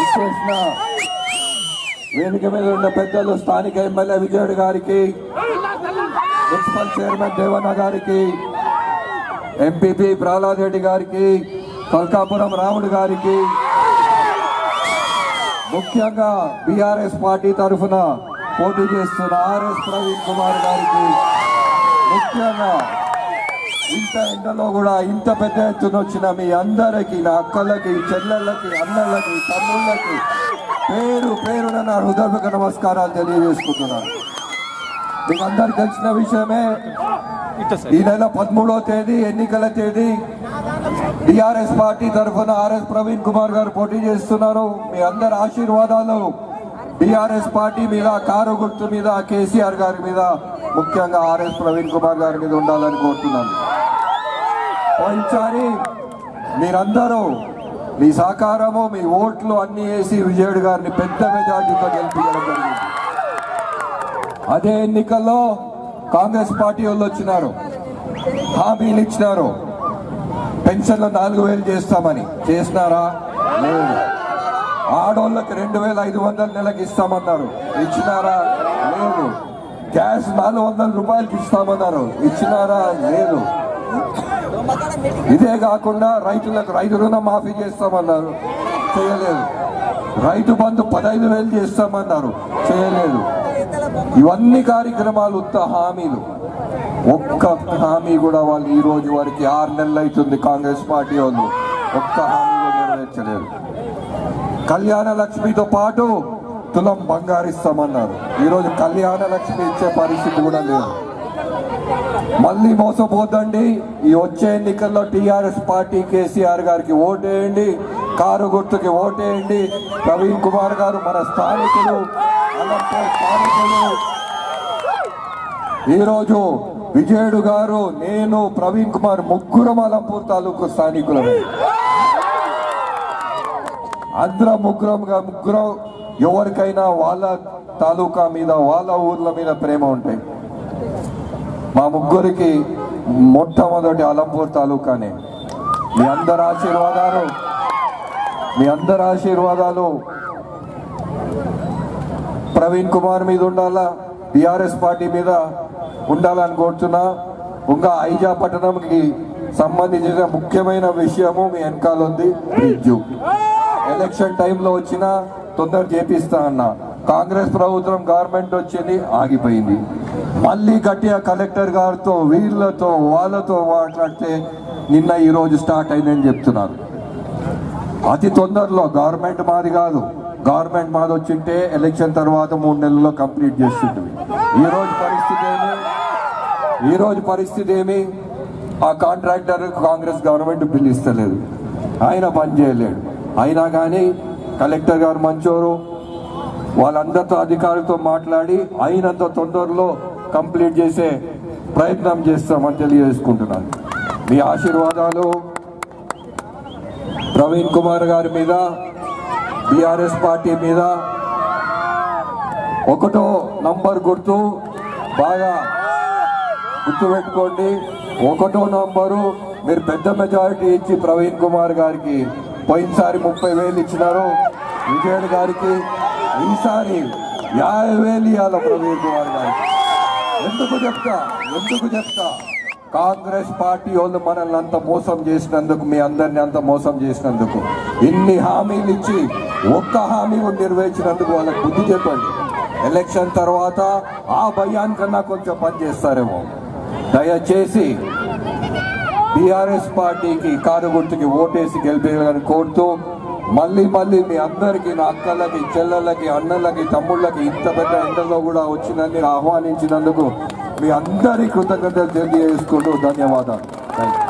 ఇచ్చేసిన వేదిక మీద ఉన్న పెద్దలు స్థానిక ఎమ్మెల్యే విజయుడు గారికి మున్సిపల్ చైర్మన్ దేవన్న గారికి ఎంపీపీ ప్రహ్లాద్ రెడ్డి గారికి కల్కాపురం రాముడు గారికి ముఖ్యంగా బీఆర్ఎస్ పార్టీ తరఫున పోటీ చేస్తున్న ఆర్ఎస్ ప్రవీణ్ కుమార్ గారికి ముఖ్యంగా ఇంత ఎండలో కూడా ఇంత పెద్ద ఎత్తున వచ్చిన మీ అందరికి నా అక్కలకి చెల్లెళ్ళకి అన్నలకి తమ్ముళ్ళకి పేరు పేరున నా హృదయపూర్వక నమస్కారాలు తెలియజేసుకుంటున్నాను. మీకు అందరికి తెలిసిన విషయమే ఈ నెల పదమూడవ తేదీ ఎన్నికల తేదీ. టిఆర్ఎస్ పార్టీ తరఫున ఆర్ఎస్ ప్రవీణ్ కుమార్ గారు పోటీ చేస్తున్నారు. మీ అందరి ఆశీర్వాదాలు. టిఆర్ఎస్ పార్టీ మీద కారు గుర్తు మీద కేసీఆర్ గారి మీద. ముఖ్యంగా ఆర్ఎస్ ప్రవీణ్ కుమార్ గారి మీద ఉండాలని కోరుతున్నాను. పోయినసారి మీరందరూ మీ సహకారము మీ ఓట్లు అన్ని వేసి విజయుడు గారిని పెద్ద మెజార్టీతో గెలిపించడం జరిగింది. అదే ఎన్నికల్లో కాంగ్రెస్ పార్టీ వాళ్ళు వచ్చినారు. హామీలు ఇచ్చినారు. పెన్షన్లు నాలుగు వేలు చేస్తామని. చేసినారా? లేదు. ఆడోళ్ళకి రెండు వేల ఐదు వందల నెలకి ఇస్తామన్నారు. ఇచ్చినారా? లేదు. క్యాష్ నాలుగు వందల రూపాయలకి ఇస్తామన్నారు. ఇచ్చినారా? లేదు. ఇదే కాకుండా రైతులకు రైతు రుణం మాఫీ చేస్తామన్నారు. చేయలేదు. రైతు బంధు పదహైదు వేలు చేస్తామన్నారు. చేయలేదు. ఇవన్నీ కార్యక్రమాలు ఉత్త హామీలు. ఒక్క హామీ కూడా వాళ్ళు ఈ రోజు వరకు ఆరు నెలలు అవుతుంది కాంగ్రెస్ పార్టీ వాళ్ళు. ఒక్క హామీ కూడా నెరవేర్చలేదు. కళ్యాణ లక్ష్మితో పాటు తులం బంగారు ఇస్తామన్నారు. ఈరోజు కళ్యాణ లక్ష్మి ఇచ్చే పరిస్థితి కూడా లేదు. మళ్ళీ మోసపోద్దండి. ఈ వచ్చే ఎన్నికల్లో టీఆర్ఎస్ పార్టీ కేసీఆర్ గారికి ఓటేయండి. కారు గుర్తుకి ఓటేయండి. ప్రవీణ్ కుమార్ గారు మన స్థానికులు స్థానికులు. ఈరోజు విజయుడు గారు నేను ప్రవీణ్ కుమార్ ముగ్గురం అలంపూర్ తాలూకు స్థానికులమే. అందరం ముగ్గురంగా ముగ్గురం ఎవరికైనా వాళ్ళ తాలూకా మీద వాళ్ళ ఊర్ల మీద ప్రేమ ఉంటాయి మా ముగ్గురికి మొట్టమొదటి అలంపూర్ తాలూకానే. మీ అందరి ఆశీర్వాదాలు మీ అందరి ఆశీర్వాదాలు ప్రవీణ్ కుమార్ మీద ఉండాలా బీఆర్ఎస్ పార్టీ మీద ఉండాలని కోరుతున్నా ఇంకా ఐజా పట్టణంకి సంబంధించిన ముఖ్యమైన విషయము మీ వెనకాల ఉంది. బ్రిడ్జు. ఎలక్షన్ టైంలో వచ్చిన తొందర చేపిస్తా అన్న. కాంగ్రెస్ ప్రభుత్వం గవర్నమెంట్ వచ్చింది ఆగిపోయింది. మళ్ళీ గట్టిగా కలెక్టర్ గారితో వీళ్ళతో వాళ్ళతో మాట్లాడితే నిన్న ఈరోజు స్టార్ట్ అయిందని చెప్తున్నారు. అతి తొందరలో గవర్నమెంట్ మాది కాదు. గవర్నమెంట్ మాది వచ్చింటే ఎలక్షన్ తర్వాత మూడు నెలల్లో కంప్లీట్ చేస్తుంటుంది ఈరోజు పరిస్థితి ఏమి? ఈరోజు పరిస్థితి ఏమి? ఆ కాంట్రాక్టర్ కాంగ్రెస్ గవర్నమెంట్ బిల్ ఇస్తలేదు. ఆయన పని చేయలేడు. అయినా కానీ కలెక్టర్ గారు మంచోరు. వాళ్ళందరితో అధికారులతో మాట్లాడి అయినంత తొందరలో కంప్లీట్ చేసే ప్రయత్నం చేస్తామని తెలియజేసుకుంటున్నాను. మీ ఆశీర్వాదాలు ప్రవీణ్ కుమార్ గారి మీద బీఆర్ఎస్ పార్టీ మీద ఒకటో నంబర్ గుర్తు బాగా గుర్తుపెట్టుకోండి. ఒకటో నంబరు మీరు పెద్ద మెజారిటీ ఇచ్చి ప్రవీణ్ కుమార్ గారికి పోయినసారి ముప్పై వేలు ఇచ్చినారు. విజయ్ గారికి ఈసారి యాభై వేలు ఇవ్వాలి ప్రవీణ్ కుమార్ గారికి. ఎందుకు చెప్తా? ఎందుకు చెప్తా? కాంగ్రెస్ పార్టీ వాళ్ళు మనల్ని అంత మోసం చేసినందుకు మీ అందరిని అంత మోసం చేసినందుకు ఇన్ని హామీలు ఇచ్చి ఒక్క హామీ నెరవేర్చినందుకు వాళ్ళకి బుద్ధి చెప్పండి. ఎలక్షన్ తర్వాత ఆ భయానికన్నా కొంచెం పని చేస్తారేమో. దయచేసి బీఆర్ఎస్ పార్టీకి కారు గుర్తుకి ఓటేసి గెలిపేయాలని కోరుతూ మళ్ళీ మళ్ళీ మీ అందరికీ నా అక్కలకి చెల్లెళ్ళకి అన్నలకి తమ్ముళ్ళకి ఇంత పెద్ద ఎండలో కూడా వచ్చినందుకు ఆహ్వానించినందుకు మీ అందరి కృతజ్ఞతలు తెలియజేసుకుంటూ ధన్యవాదాలు. Thank you